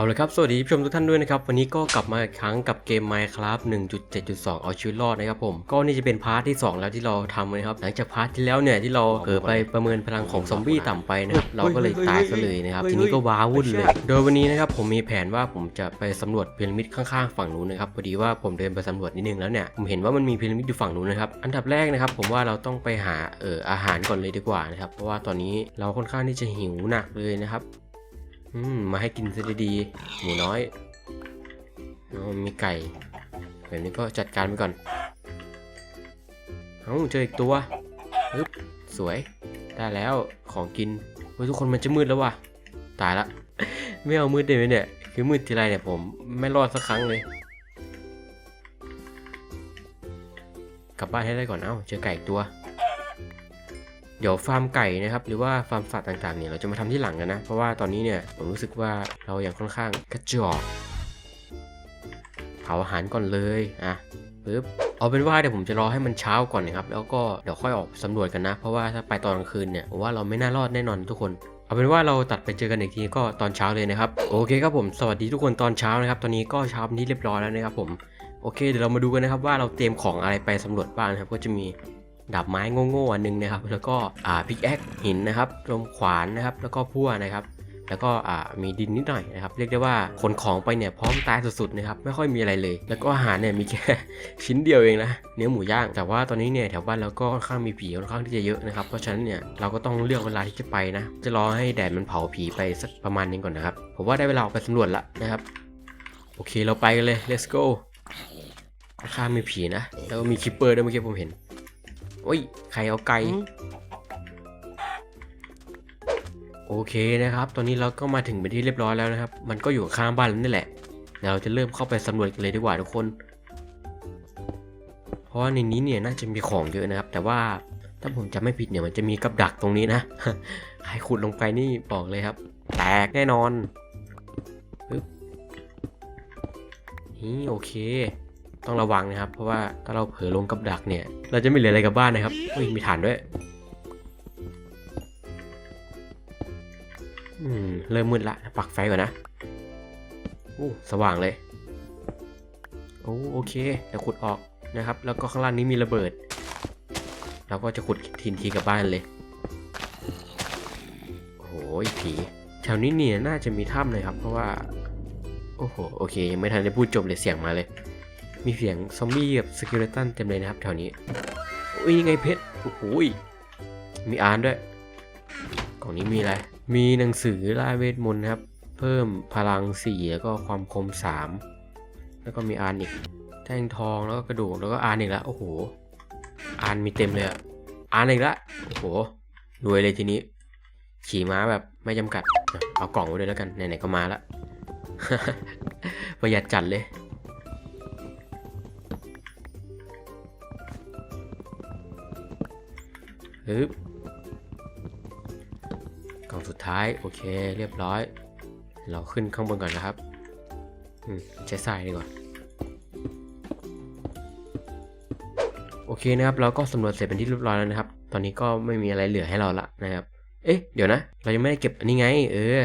เอาเลยครับ สวัสดีผู้ชมทุกท่านด้วยนะครับ วันนี้ก็กลับมาอีกครั้งกับเกม Minecraft 1.7.2 เอาชีวิตรอดนะครับผม ก็นี่จะเป็นพาร์ทที่ 2 แล้วที่เราทำนะครับ หลังจากพาร์ทที่แล้วเนี่ยที่เราเผลอไปประเมินพลังของซอมบี้ต่ำไปนะครับ เราก็เลยตายซะเลยนะครับ ทีนี้ก็ว้าวุ่นเลย โดยวันนี้นะครับผมมีแผนว่าผมจะไปสำรวจพีระมิดข้างๆฝั่งนู้นนะครับ พอดีว่าผมเดินไปสำรวจนิดนึงแล้วเนี่ย ผมเห็นว่ามันมีพีระมิดอยู่ฝั่งนู้นนะครับ อันดับแรกนะครับผมว่าเราต้องไปหาเอ่ออาหารก่อนเลยดีกว่านะครับ เพราะว่าตอนนี้เราค่อนข้างที่จะหิวหนักเลยนะครับ อืมมาให้กินซะดีๆหมูน้อยอ๋อมีไก่ แบบนี้ก็จัดการไปก่อนเอ้าเจออีกตัวปึ๊บสวย ได้แล้วของกินเฮ้ยทุกคนมันจะมืดแล้วว่ะ ตายละ ไม่เอามืดได้ไหมเนี่ย คือมืดทีไรเนี่ยผมไม่รอดสักครั้งเลย กลับบ้านให้ได้ก่อน เอ้า เจอไก่อีกตัว เดี๋ยวฟาร์มไก่นะครับหรือว่าฟาร์มสัตว์ต่างๆเนี่ยเราจะมาทำที่หลังกันนะ เพราะว่าตอนนี้เนี่ยผมรู้สึกว่าเราอยังค่อนข้างกระจอกเผาอาหารก่อนเลยอะปึ๊บเอาเป็นว่าเดี๋ยวผมจะรอให้มันเช้าก่อนนะครับ แล้วก็เดี๋ยวค่อยออกสำรวจกันนะ เพราะว่าถ้าไปตอนกลางคืนเนี่ยผมว่าเราไม่น่ารอดแน่นอนทุกคนเอาเป็นว่าเราตัดไปเจอกันอีกทีก็ตอนเช้าเลยนะครับ โอเคครับผมสวัสดีทุกคนตอนเช้านะครับ ตอนนี้ก็เช้านที่เรียบร้อยแล้วนะครับผมโอเคเดี๋ยวเรามาดูกันนะครับว่าเราเตรียมของอะไรไปสำรวจบ้างนครับก็จะมี ดาบไม้โง่ๆอันหนึงนะครับ แล้วก็อ่าพิกแอคหินนะครับลมขวานนะครับ แล้วก็พั่วนะครับ แล้วก็อ่ามีดินนิดหน่อยนะครับ เรียกได้ว่าขนของไปเนี่ยพร้อมตายสุดๆนะครับ ไม่ค่อยมีอะไรเลย แล้วก็อาหารเนี่ยมีแค่ชิ้นเดียวเองนะ เนื้อหมูย่าง แต่ว่าตอนนี้เนี่ยแถวบ้านเราก็ค่อนข้างมีผีค่อนข้างที่จะเยอะนะครับ เพราะฉะนั้นเนี่ยเราก็ต้องเลือกเวลาที่จะไปนะ จะรอให้แดดมันเผาผีไปสักประมาณนึงก่อนนะครับ ผมว่าได้เวลาออกไปสำรวจละนะครับ โอเคเราไปกันเลย let's go ข้างมีผีนะ แล้วก็มีคิปเปอร์ด้วยเมื่อกี้ผมเห็น โอ้ยใครเอาไก่โอเคนะครับ ตอนนี้เราก็มาถึงเป็นที่เรียบร้อยแล้วนะครับ มันก็อยู่ข้างบ้านแล้วนี่แหละเดี๋ยวเราจะเริ่มเข้าไปสำรวจกันเลยดีกว่าทุกคน เพราะว่าในนี้เนี่ยน่าจะมีของเยอะนะครับ แต่ว่าถ้าผมจำไม่ผิดเนี่ยมันจะมีกับดักตรงนี้นะใครขุดลงไปนี่บอกเลยครับ แตกแน่นอนปึ๊บนี่โอเค ต้องระวังนะครับ เพราะว่าถ้าเราเผลอลงกับดักเนี่ย เราจะไม่เหลืออะไรกับบ้านนะครับอุ้ยมีฐานด้วยอืมเริ่มมืดละปักไฟก่อนนะโอ้สว่างเลยโอ้โอเคเดี๋ยวขุดออกนะครับ แล้วก็ข้างล่างนี้มีระเบิดเราก็จะขุดทินทีกับบ้านเลยโอ้โหผีแถวนี้เนี่ยน่าจะมีถ้ำเลยครับ เพราะว่า โอ้โห โอเค ยังไม่ทันได้พูดจบเลยเสียงมาเลย มีเสียงซอมบี้กับสกิเลตันเต็มเลยนะครับแถวนี้อุ้ยยังไงเพชรโอ้โหมีอ่านด้วย กล่องนี้มีอะไร มีหนังสือล่าเวทมนต์ครับ เพิ่มพลัง 4 แล้วก็ความคม 3 แล้วก็มีอ่านอีก แท่งทองแล้วก็กระดูกแล้วก็อ่านอีกแล้วโอ้โหอ่านมีเต็มเลยอะอ่านอีกแล้วโอ้โหรวยเลยทีนี้ ขี่ม้าแบบไม่จำกัด เอากล่องไว้ด้วยแล้วกันไหนๆก็มาละประหยัดจัดเลย ฮึบกล่องสุดท้าย โอเคเรียบร้อย เราขึ้นข้างบนก่อนนะครับอืมใช้ทรายดีกว่าโอเคนะครับ เราก็สำรวจเสร็จเป็นที่เรียบร้อยแล้วนะครับ ตอนนี้ก็ไม่มีอะไรเหลือให้เราละนะครับ เอ๊ะ เดี๋ยวนะ เรายังไม่ได้เก็บอันนี้ไง เออ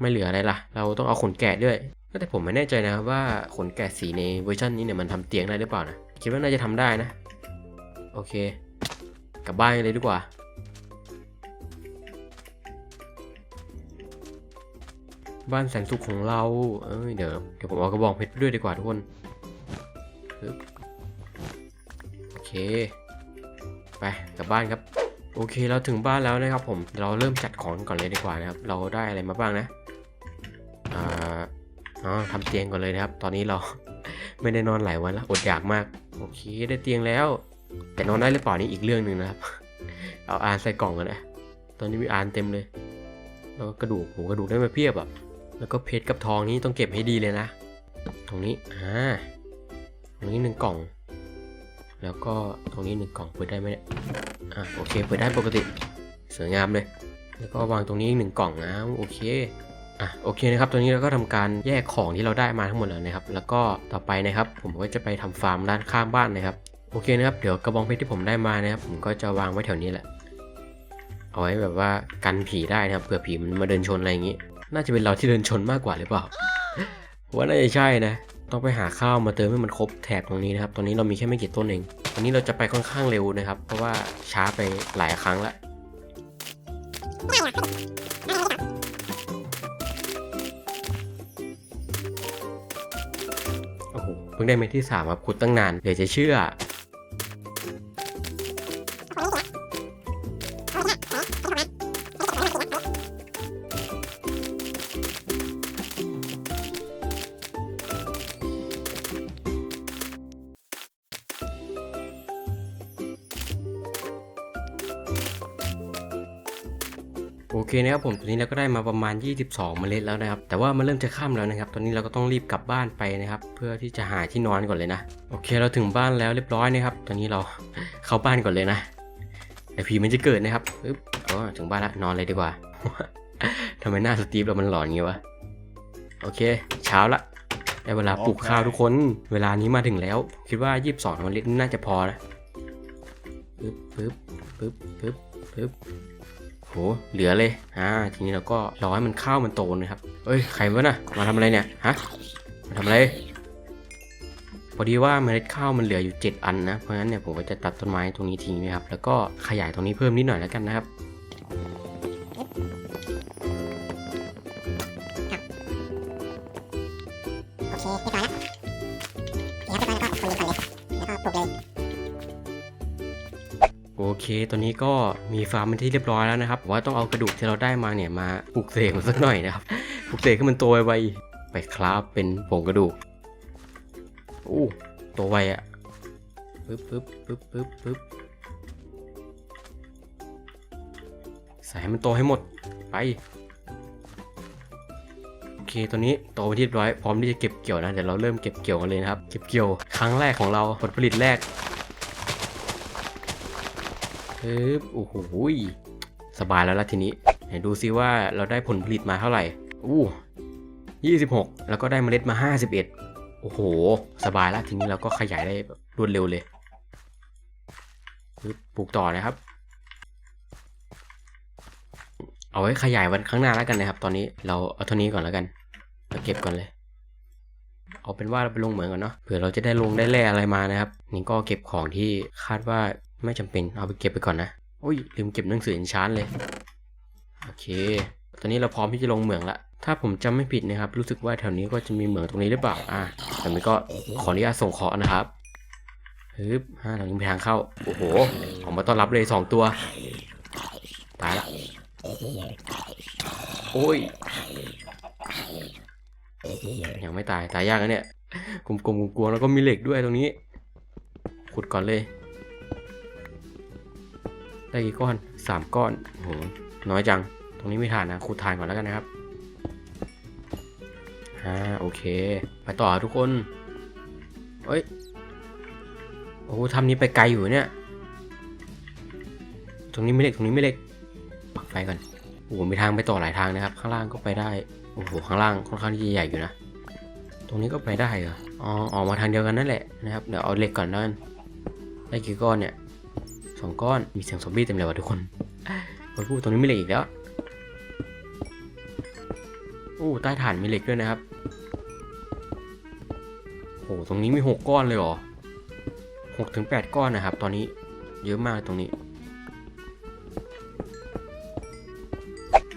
ไม่เหลืออะไรล่ะเราต้องเอาขนแกะด้วยแต่ผมไม่แน่ใจนะครับว่าขนแกะสีในเวอร์ชันนี้เนี่ยมันทำเตียงได้หรือเปล่านะ คิดว่าน่าจะทำได้นะ โอเค กลับบ้านเลยดีกว่า บ้านแสนสุขของเรา เอ้ยเดี๋ยวเดี๋ยวผมเอากระบองเพชรไปด้วยดีกว่าทุกคนโอเค ไปกลับบ้านครับ โอเคเราถึงบ้านแล้วนะครับผมเราเริ่มจัดของก่อนเลยดีกว่านะครับ เราได้อะไรมาบ้างนะอ่าอ๋อทำเตียงก่อนเลยนะครับ ตอนนี้เราไม่ได้นอนหลายวันแล้วอดอยากมาก โอเคได้เตียงแล้ว แต่นอนได้หรือเปล่านี่อีกเรื่องหนึ่งนะครับ เอาอ่านใส่กล่องกันนะ ตอนนี้มีอ่านเต็มเลย แล้วก็กระดูกโหกระดูกได้มาเพียบอะแล้วก็เพชรกับทองนี่ต้องเก็บให้ดีเลยนะ ตรงนี้ อ่า ตรงนี้หนึ่งกล่อง แล้วก็ตรงนี้หนึ่งกล่องเปิดได้ไหมเนี่ย อ่าโอเค เปิดได้ปกติ สวยงามเลย แล้วก็วางตรงนี้อีกหนึ่งกล่องนะโอเคอะโอเคนะครับตอนนี้เราก็ทำการแยกของที่เราได้มาทั้งหมดแล้วนะครับ แล้วก็ต่อไปนะครับ ผมก็จะไปทำฟาร์มด้านข้างบ้านนะครับ โอเคนะครับ เดี๋ยวกระบองเพชรที่ผมได้มานะครับ ผมก็จะวางไว้แถวนี้แหละ เอาไว้แบบว่ากันผีได้นะครับเผื่อผีมันมาเดินชนอะไรอย่างนี้ น่าจะเป็นเราที่เดินชนมากกว่าหรือเปล่าผมว่าน่าจะใช่นะ ต้องไปหาข้าวมาเติมให้มันครบแถบตรงนี้นะครับ ตอนนี้เรามีแค่ไม่กี่ต้นเอง วันนี้เราจะไปค่อนข้างเร็วนะครับ เพราะว่าช้าไปหลายครั้งล้วโอ้โห เพิ่งได้เม็ดที่สามครับขุดตั้งนาน เดี๋ยวจะเชื่อ เคนะครับผมตอนนี้เราก็ได้มาประมาณ 22 เมล็ดแล้วนะครับ แต่ว่ามันเริ่มจะค่ำแล้วนะครับ ตอนนี้เราก็ต้องรีบกลับบ้านไปนะครับ เพื่อที่จะหาที่นอนก่อนเลยนะ โอเคเราถึงบ้านแล้วเรียบร้อยนะครับ ตอนนี้เราเข้าบ้านก่อนเลยนะไอผีมันจะเกิดนะครับปึ๊บอ๋อถึงบ้านละนอนเลยดีกว่า ทำไมหน้าสตีฟเรามันหลอนงี้วะ โอเค เช้าละได้เวลาปลูกข้าวทุกคน เวลานี้มาถึงแล้ว คิดว่า 22เมล็ดน่าจะพอนะปึ๊บปึ๊บปึ๊บปึ๊บปึ๊บ โหเหลือเลยอ่าทีนี้เราก็รอให้มันข้าวมันโตนะครับเอ้ยใครวะน่ะมาทำอะไรเนี่ยฮะมาทำอะไรพอดีว่าเมล็ดข้าวมันเหลืออยู่ 7 อันนะเพราะงั้นเนี่ยผมก็จะตัดต้นไม้ตรงนี้ทิ้งนะครับ แล้วก็ขยายตรงนี้เพิ่มนิดหน่อยแล้วกันนะครับโอเคเรียบร้อยแล้วเดี๋ยวเรียบร้อยแล้วก็คนเลยคนเลยแล้วก็ปลูกเลย เค ตอนนี้ก็มีฟาร์มเป็นที่เรียบร้อยแล้วนะครับ ว่าต้องเอากระดูกที่เราได้มาเนี่ยมาปลูกเสกมันสักหน่อยนะครับปลูกเสกให้มันโตไวๆไปคราฟเป็นผงกระดูกอู้โตไวอะปึ๊บปึ๊บปึ๊บปึ๊บปึ๊บใส่ให้มันโตให้หมดไปโอเคตัวนี้โตไปที่เรียบร้อยพร้อมที่จะเก็บเกี่ยวนะเดี๋ยวเราเริ่มเก็บเกี่ยวกันเลยนะครับ เก็บเกี่ยวครั้งแรกของเราผลผลิตแรก ปึ๊บโอ้โหสบายแล้วล่ะทีนี้ไหนดูซิว่าเราได้ผลผลิตมาเท่าไหร่อู้ยี่สิบหกแล้วก็ได้เมล็ดมาห้าสิบเอ็ดโอ้โห สบายแล้วทีนี้เราก็ขยายได้รวดเร็วเลยปึ๊บปลูกต่อนะครับ เอาไว้ขยายวันข้างหน้าแล้วกันนะครับ ตอนนี้เราเอาเท่านี้ก่อนแล้วกันเราเก็บก่อนเลย เอาเป็นว่าเราไปลงเหมืองก่อนเนาะเผื่อเราจะได้ลงได้แร่อะไรมานะครับ นี่ก็เก็บของที่คาดว่า ไม่จำเป็นเอาไปเก็บไปก่อนนะโอ้ยลืมเก็บหนังสืออินชานเลยโอเค ตอนนี้เราพร้อมที่จะลงเหมืองละถ้าผมจำไม่ผิดนะครับ รู้สึกว่าแถวนี้ก็จะมีเหมืองตรงนี้หรือเปล่าอ่าแต่นี้ก็ขออนุญาตส่งเคราะห์นะครับฮึบอ่าตรงนี้มีทางเข้าโอ้โหออกมาต้อนรับเลยสองตัวตายละโอ้ยยังไม่ตายตายยากนะเนี่ยกลมๆกลัวแล้วก็มีเหล็กด้วยตรงนี้ขุดก่อนเลย ได้กี่ก้อนสามก้อน โอ้โห น้อยจัง ตรงนี้ไม่ทานนะขุดทานก่อนแล้วกันนะครับ อ่า โอเค ไปต่อทุกคน เอ้ย โอ้โหทำนี้ไปไกลอยู่เนี่ย ตรงนี้ไม่เล็ก ตรงนี้ไม่เล็ก ปักไฟก่อน โอ้โห มีทางไปต่อหลายทางนะครับ ข้างล่างก็ไปได้ โอ้โห ข้างล่างค่อนข้างที่จะใหญ่อยู่นะ ตรงนี้ก็ไปได้เหรอ อ๋อ ออกมาทางเดียวกันนั่นแหละนะครับ เดี๋ยวเอาเหล็กก่อนนั่นได้กี่ก้อนเนี่ย สองก้อน มีเสียงซอมบี้เต็มเลยว่ะทุกคนโอ้ยพูดตรงนี้มีเหล็กอีกแล้วอู้ใต้ฐานมีเหล็กด้วยนะครับโอ้ตรงนี้มีหกก้อนเลยเหรอหกถึงแปดก้อนนะครับ ตอนนี้เยอะมากตรงนี้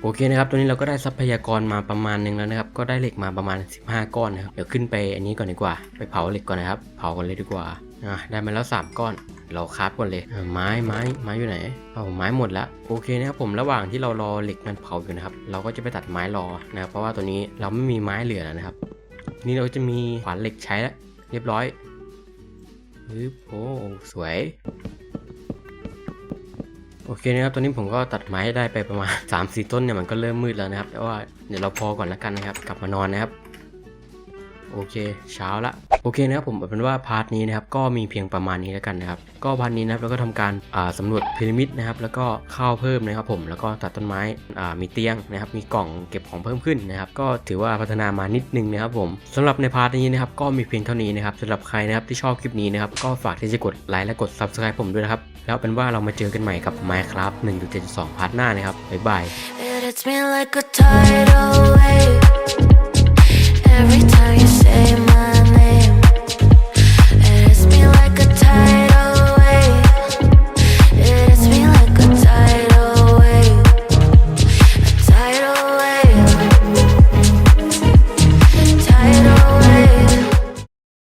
โอเคนะครับ ตอนนี้เราก็ได้ทรัพยากรมาประมาณหนึงแล้วนะครับ ก็ได้เหล็กมาประมาณ 15 ก้อนนะครับ เดี๋ยวขึ้นไปอันนี้ก่อนดีกว่า ไปเผาเหล็กก่อนนะครับ เผากันเลยดีกว่า อะได้มาแล้ว 3 ก้อน เราคราฟก่อนเลยไม้ไม้ไม้อยู่ไหนเอาไม้หมดแล้วโอเคนะครับผมระหว่างที่เรารอเหล็กมันเผาอยู่นะครับ เราก็จะไปตัดไม้รอนะครับเพราะว่าตัวนี้เราไม่มีไม้เหลือแล้วนะครับ นี้เราจะมีขวานเหล็กใช้แล้วเรียบร้อยปึ๊บโอ้สวยโอเคนะครับ ตอนนี้ผมก็ตัดไม้ได้ไปประมาณ3-4ต้นเนี่ยมันก็เริ่มมืดแล้วนะครับ แต่ว่าเดี๋ยวเราพอก่อนแล้วกันนะครับ กลับมานอนนะครับ โอเค เช้าละโอเคนะครับผมเป็นว่าพาร์ทนี้นะครับก็มีเพียงประมาณนี้แล้วกันนะครับก็พาร์ทนี้นะครับเราก็ทำการอ่าสำรวจพีระมิดนะครับแล้วก็ข้าวเพิ่มนะครับผมแล้วก็ตัดต้นไม้อ่ามีเตียงนะครับมีกล่องเก็บของเพิ่มขึ้นนะครับก็ถือว่าพัฒนามานิดนึงนะครับผมสำหรับในพาร์ทนี้นะครับก็มีเพียงเท่านี้นะครับสำหรับใครนะครับที่ชอบคลิปนี้นะครับก็ฝากที่จะกดไลค์และกด subscribe ผมด้วยนะครับแล้วเป็นว่าเรามาเจอกันใหม่กับ Minecraft 1.72พาร์ทหน้านะครับบ๊ายบาย And It hits me like a tidal wave.